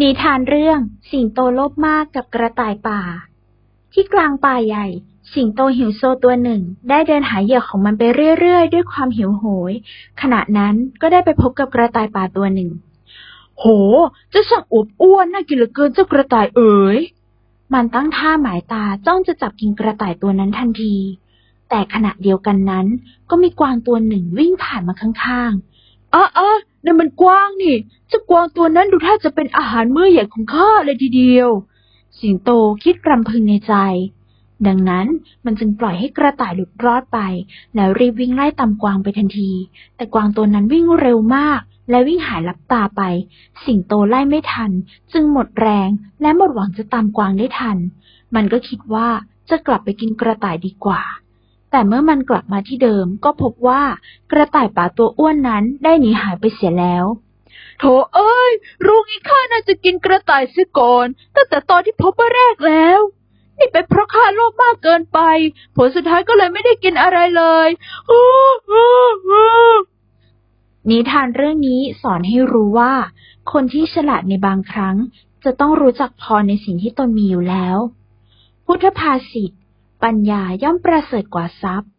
นิทานเรื่องสิงโตโลภมากกับกระต่ายป่า ที่กลางป่าใหญ่ สิงโตหิวโซตัวหนึ่ง ได้เดินหาเหยื่อของมันไปเรื่อยๆ ด้วยความหิวโหย ขณะนั้นก็ได้ไปพบกับกระต่ายป่าตัวหนึ่ง โหจะสั่งอวบอ้วนน่ากินเหลือเกินเจ้ากระต่ายเอ๋ยมันตั้งท่าหมายตาจ้องจะจับกินกระต่ายตัวนั้นทันที แต่ขณะเดียวกันนั้น ก็มีกวางตัวหนึ่งวิ่งผ่านมาข้างๆ อะอะนั่นมันกวางนี่เจ้ากวางตัวนั้นดูท่าจะเป็นอาหารมื้อใหญ่ของข้าเลยทีเดียว สิงโตคิดรำพึงในใจ ดังนั้นมันจึงปล่อยให้กระต่ายหลุดรอดไป แล้วรีบวิ่งไล่ตามกวางไปทันที แต่กวางตัวนั้นวิ่งเร็วมาก และวิ่งหายลับตาไป สิงโตไล่ไม่ทัน จึงหมดแรงและหมดหวังจะตามกวางได้ทัน มันก็คิดว่าจะกลับไปกินกระต่ายดีกว่า แต่เมื่อมันกลับมาที่เดิมก็พบว่ากระต่ายป่าตัวอ้วนนั้นได้หนีหายไปเสียแล้วโถเอ้ย รู้งี้ข้าน่าจะกินกระต่ายเสียก่อนตั้งแต่ตอนที่พบมาแรกแล้ว นี่เป็นเพราะข้าโลภมากเกินไป ผลสุดท้ายก็เลยไม่ได้กินอะไรเลยอู้อู้อู้นิทานเรื่องนี้สอนให้รู้ว่า คนที่ฉลาดในบางครั้ง จะต้องรู้จักพอในสิ่งที่ตนมีอยู่แล้ว พุทธภาษิต ปัญญาย่อมประเสริฐกว่าทรัพย์